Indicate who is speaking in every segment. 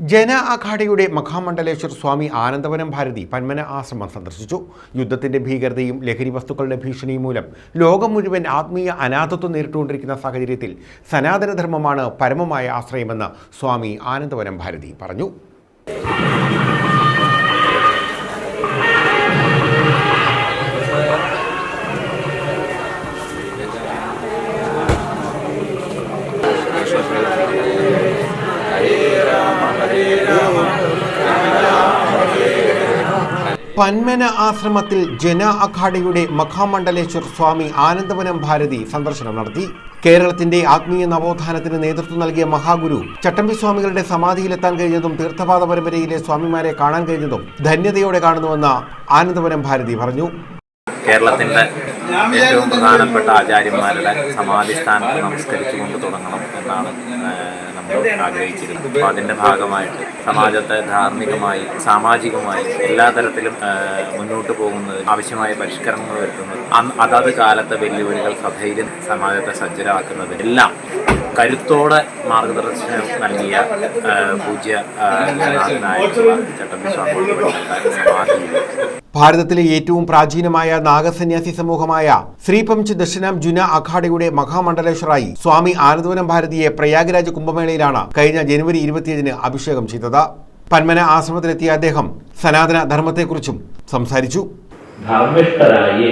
Speaker 1: ജന അഖാഡയുടെ മഹാമണ്ഡലേശ്വർ സ്വാമി ആനന്ദവനം ഭാരതി പന്മന ആശ്രമം സന്ദർശിച്ചു. യുദ്ധത്തിന്റെ ഭീകരതയും ലഹരി വസ്തുക്കളുടെ ഭീഷണിയും മൂലം ലോകം മുഴുവൻ ആത്മീയ അനാഥത്വം നേരിട്ടുകൊണ്ടിരിക്കുന്ന സാഹചര്യത്തിൽ സനാതനധർമ്മമാണ് പരമമായ ആശ്രയമെന്ന് സ്വാമി ആനന്ദവനം ഭാരതി പറഞ്ഞു. പന്മന ആശ്രമത്തിൽ ജന അഖാഡയുടെ മഹാമണ്ഡലേശ്വർ സ്വാമി ആനന്ദവനം ഭാരതി സന്ദർശനം നടത്തി. കേരളത്തിന്റെ ആത്മീയ നവോത്ഥാനത്തിന് നേതൃത്വം നൽകിയ മഹാഗുരു ചട്ടമ്പി സ്വാമികളുടെ സമാധിയിലെത്താൻ കഴിഞ്ഞതും തീർത്ഥപാദ പരമ്പരയിലെ സ്വാമിമാരെ കാണാൻ കഴിഞ്ഞതും ധന്യതയോടെ കാണുന്നുവെന്ന് ആനന്ദവനം ഭാരതി പറഞ്ഞു.
Speaker 2: കേരളത്തിന്റെ ഏറ്റവും പ്രധാനപ്പെട്ട ആചാര്യന്മാരുടെ സമാധി സ്ഥാനത്ത് നമസ്കരിച്ചുകൊണ്ട് തുടങ്ങണം എന്നാണ് നമ്മൾ ആഗ്രഹിച്ചിരുന്നത്. അപ്പോൾ അതിന്റെ ഭാഗമായിട്ട് സമാജത്തെ ധാർമ്മികമായി സാമാജികമായി എല്ലാ തരത്തിലും മുന്നോട്ട് പോകുന്നത് ആവശ്യമായ പരിഷ്കരണങ്ങൾ വരുത്തുന്നത് അതാത് കാലത്തെ വെല്ലുവിളികൾ സഭയിൽ സമാജത്തെ സജ്ജരാക്കുന്നത് എല്ലാം കരുത്തോടെ മാർഗദർശനം നൽകിയ പൂജ്യ ഗണനാഥനായിട്ടുള്ള സമാധിയിൽ
Speaker 1: ഭാരതത്തിലെ ഏറ്റവും പ്രാചീനമായ നാഗസന്യാസി സമൂഹമായ ശ്രീപംച് ദർശനം ജുന അഖാഡയുടെ മഹാമണ്ഡലേശ്വറായി സ്വാമി ആനന്ദവനം ഭാരതിയെ പ്രയാഗ്രാജ് കുംഭമേളയിലാണ് കഴിഞ്ഞ ജനുവരി ഇരുപത്തിയേഴിന് അഭിഷേകം ചെയ്തത്. പന്മന ആശ്രമത്തിലെത്തിയ അദ്ദേഹം സനാതന ധർമ്മത്തെക്കുറിച്ചും സംസാരിച്ചു.
Speaker 3: ധർമ്മിഷ്ഠരായി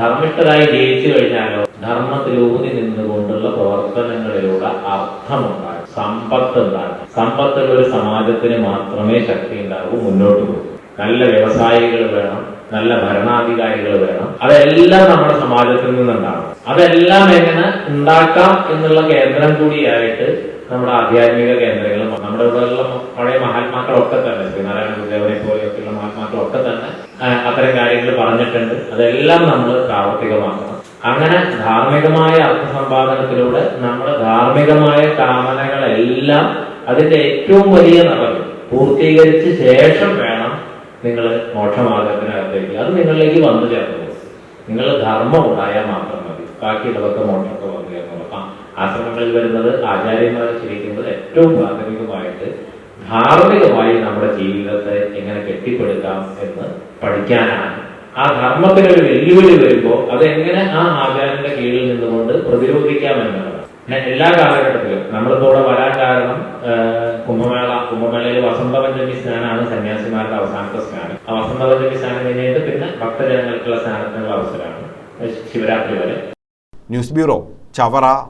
Speaker 3: ധർമ്മിഷ്ഠരായി ജയിച്ചു കഴിഞ്ഞാലോ ധർമ്മത്തിലൂന്നി നിന്നുകൊണ്ടുള്ള പ്രവർത്തനങ്ങളിലൂടെ അർത്ഥമുണ്ടാകും സമ്പത്ത് ഉണ്ടാകും. സമ്പത്തുള്ള ഒരു സമാജത്തിന് മാത്രമേ ശക്തി ഉണ്ടാകൂ മുന്നോട്ട് പോകും. നല്ല വ്യവസായികൾ വേണം നല്ല ഭരണാധികാരികൾ വേണം. അതെല്ലാം നമ്മുടെ സമാജത്തിൽ നിന്നുണ്ടാവണം അതെല്ലാം എങ്ങനെ ഉണ്ടാക്കാം എന്നുള്ള കേന്ദ്രം കൂടിയായിട്ട് നമ്മുടെ ആധ്യാത്മിക കേന്ദ്രങ്ങൾ നമ്മുടെ ഇവിടെയുള്ള പഴയ മഹാത്മാക്കളൊക്കെ തന്നെ ശ്രീനാരായണ ഗുരുദേവനെ പോലെയൊക്കെയുള്ള മഹാത്മാക്കളൊക്കെ തന്നെ അത്തരം കാര്യങ്ങൾ പറഞ്ഞിട്ടുണ്ട്. അതെല്ലാം നമ്മൾ പ്രാവർത്തികമാക്കണം. അങ്ങനെ ധാർമ്മികമായ അർത്ഥസമ്പാദനത്തിലൂടെ നമ്മുടെ ധാർമ്മികമായ കാമനകളെല്ലാം അതിന്റെ ഏറ്റവും വലിയ നിറവ് പൂർത്തീകരിച്ച ശേഷം വേണം നിങ്ങൾ മോക്ഷമാർഗത്തിനകത്തേക്ക് അത് നിങ്ങളിലേക്ക് വന്നു ചേർന്നു നിങ്ങൾ ധർമ്മം ഉണ്ടായാൽ മാത്രം മതി. ബാക്കിയുള്ളവർക്ക് മോക്ഷത്തെ വന്നു ചേർന്നു ആശ്രമങ്ങളിൽ വരുന്നത് ആചാര്യന്മാരെ ചിരിക്കുന്നത് ഏറ്റവും പ്രാഥമികമായിട്ട് ധാർമ്മികമായി നമ്മുടെ ജീവിതത്തെ എങ്ങനെ കെട്ടിപ്പടുക്കാം എന്ന് പഠിക്കാനാണ്. ആ ധർമ്മത്തിന് ഒരു വെല്ലുവിളി വരുമ്പോൾ അതെങ്ങനെ ആ ആചാരന്റെ കീഴിൽ നിന്നുകൊണ്ട് പ്രതിരോധിക്കാം എന്നുള്ളതാണ് പിന്നെ എല്ലാ കാലഘട്ടത്തിലും. നമ്മളിപ്പോ ഇവിടെ വരാൻ കാരണം കുംഭമേള കുംഭമേളയിൽ വസന്തപഞ്ചമി സ്നാനമാണ് സന്യാസിമാരുടെ അവസാനത്തെ സ്നാനം. ആ വസന്തപഞ്ചമി സ്നാനം കഴിഞ്ഞിട്ട് പിന്നെ ഭക്തജനങ്ങൾക്കുള്ള സ്നാനത്തിനുള്ള അവസരമാണ്. ശിവരാത്രി വരെ.
Speaker 1: News bureau Chavara.